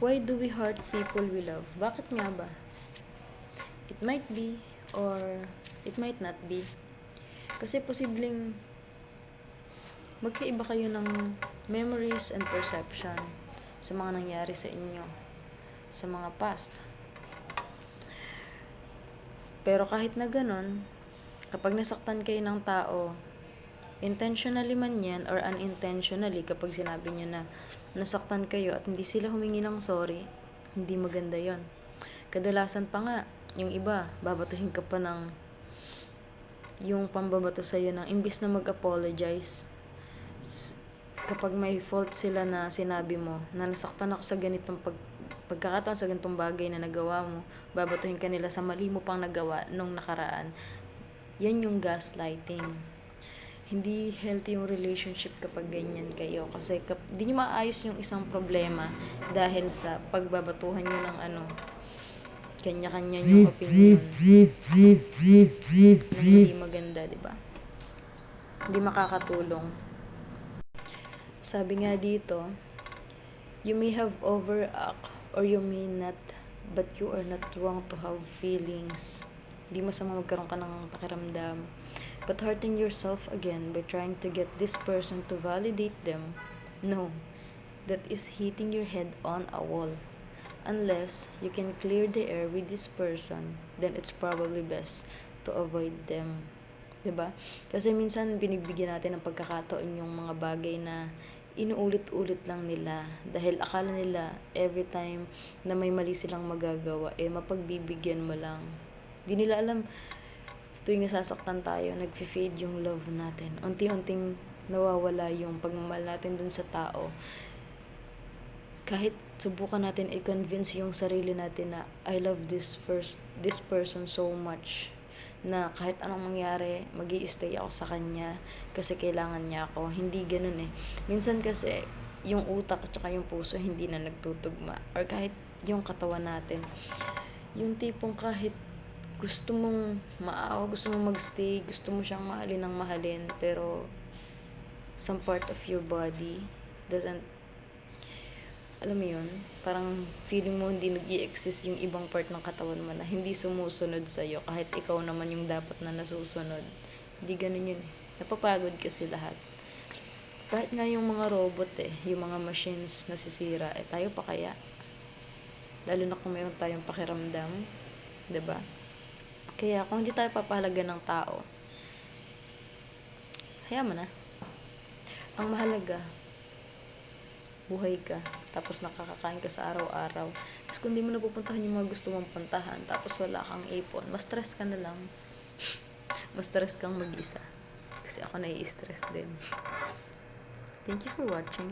Why do we hurt people we love? Bakit nga ba? It might be or it might not be. Kasi posibleng magkaiba kayo ng memories and perception sa mga nangyari sa inyo sa mga past. Pero kahit na ganun, kapag nasaktan kayo ng tao, intentionally man yan or unintentionally kapag sinabi nyo na nasaktan kayo at hindi sila humingi ng sorry, hindi maganda yon Kadalasan pa nga, yung iba, babatuhin ka pa ng yung pambabato sa'yo ng imbis na mag-apologize kapag may fault sila na sinabi mo na nasaktan ako sa ganitong pag, pagkakataon sa ganitong bagay na nagawa mo, babatuhin ka nila sa mali mo pang nagawa nung nakaraan. Yan yung gaslighting. Hindi healthy yung relationship kapag ganyan kayo. Kasi kap, di nyo maayos yung isang problema dahil sa pagbabatuhan nyo ng ano, kanya-kanya yung opinion na hindi maganda, di ba? Hindi makakatulong. Sabi nga dito, you may have overact or you may not, but you are not wrong to have feelings. Hindi masama magkaroon ka ng pakiramdam. But hurting yourself again by trying to get this person to validate them, no. That is hitting your head on a wall. Unless you can clear the air with this person, then it's probably best to avoid them. 'Di ba? Kasi minsan binigbigyan natin ng pagkakataon yung mga bagay na inuulit-ulit lang nila dahil akala nila every time na may mali silang magagawa eh mapagbibigyan mo lang. Di nila alam tuwing nasasaktan tayo, nagfi-fade yung love natin. Unti-unting nawawala yung pagmamahal natin dun sa tao. Kahit subukan natin i-convince yung sarili natin na I love this first this person so much na kahit anong mangyari, mag stay ako sa kanya kasi kailangan niya ako. Hindi ganun eh. Minsan kasi, yung utak at saka yung puso hindi na nagtutugma. Or kahit yung katawan natin. Yung tipong kahit gusto mong maawa, gusto mong magstay, gusto mo siyang mahalin ng mahalin, pero some part of your body doesn't alam mo yun, parang feeling mo hindi nag exist yung ibang part ng katawan mo na hindi sumusunod sa'yo kahit ikaw naman yung dapat na nasusunod. Hindi ganun yun eh. Napapagod kasi lahat. Kahit nga yung mga robot eh, yung mga machines nasisira, eh tayo pa kaya? Lalo na kung mayroon tayong pakiramdam, 'di ba? Kaya kung hindi tayo papahalaga ng tao, hayaan mo na. Ang mahalaga, buhay ka, tapos nakakakain ka sa araw-araw. Tapos kung di mo napupuntahan yung mga gusto mong puntahan, tapos wala kang ipon, mas stress ka na lang. mas stress kang mag-isa. Kasi ako nai-stress din. Thank you for watching.